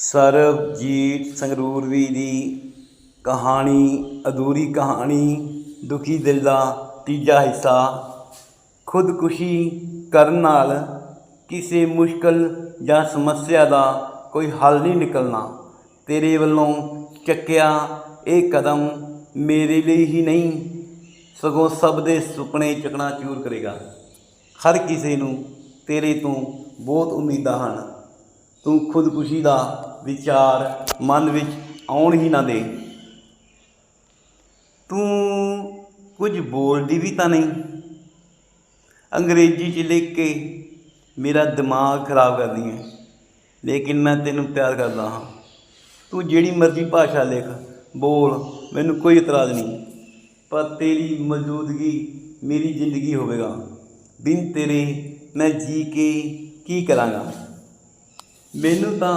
ਸਰਬਜੀਤ ਸੰਗਰੂਰਵੀ ਦੀ ਕਹਾਣੀ, ਅਧੂਰੀ ਕਹਾਣੀ, ਦੁਖੀ ਦਿਲ ਦਾ ਤੀਜਾ ਹਿੱਸਾ, ਖੁਦਕੁਸ਼ੀ ਕਰਨ ਨਾਲ ਕਿਸੇ ਮੁਸ਼ਕਲ ਜਾਂ ਸਮੱਸਿਆ ਦਾ ਕੋਈ ਹੱਲ ਨਹੀਂ ਨਿਕਲਣਾ। ਤੇਰੇ ਵੱਲੋਂ ਚੱਕਿਆ ਇਹ ਕਦਮ ਮੇਰੇ ਲਈ ਹੀ ਨਹੀਂ, ਸਗੋਂ ਸਭ ਦੇ ਸੁਪਨੇ ਚਕਣਾ ਚੂਰ ਕਰੇਗਾ। ਹਰ ਕਿਸੇ ਨੂੰ ਤੇਰੇ ਤੋਂ ਬਹੁਤ ਉਮੀਦਾਂ ਹਨ। ਤੂੰ ਖੁਦਕੁਸ਼ੀ ਦਾ ਵਿਚਾਰ ਮਨ ਵਿੱਚ ਆਉਣ ਹੀ ਨਾ ਦੇ। ਤੂੰ ਕੁਝ ਬੋਲਦੀ ਵੀ ਤਾਂ ਨਹੀਂ। ਅੰਗਰੇਜ਼ੀ 'ਚ ਲਿਖ ਕੇ ਮੇਰਾ ਦਿਮਾਗ ਖਰਾਬ ਕਰਦੀ ਹੈ ਲੇਕਿਨ ਮੈਂ ਤੈਨੂੰ ਪਿਆਰ ਕਰਦਾ ਹਾਂ। ਤੂੰ ਜਿਹੜੀ ਮਰਜ਼ੀ ਭਾਸ਼ਾ ਲਿਖ, ਬੋਲ, ਮੈਨੂੰ ਕੋਈ ਇਤਰਾਜ਼ ਨਹੀਂ। ਪਰ ਤੇਰੀ ਮੌਜੂਦਗੀ ਮੇਰੀ ਜ਼ਿੰਦਗੀ ਹੋਵੇਗਾ। ਬਿਨ ਤੇਰੇ ਮੈਂ ਜੀ ਕੇ ਕੀ ਕਰਾਂਗਾ? ਮੈਨੂੰ ਤਾਂ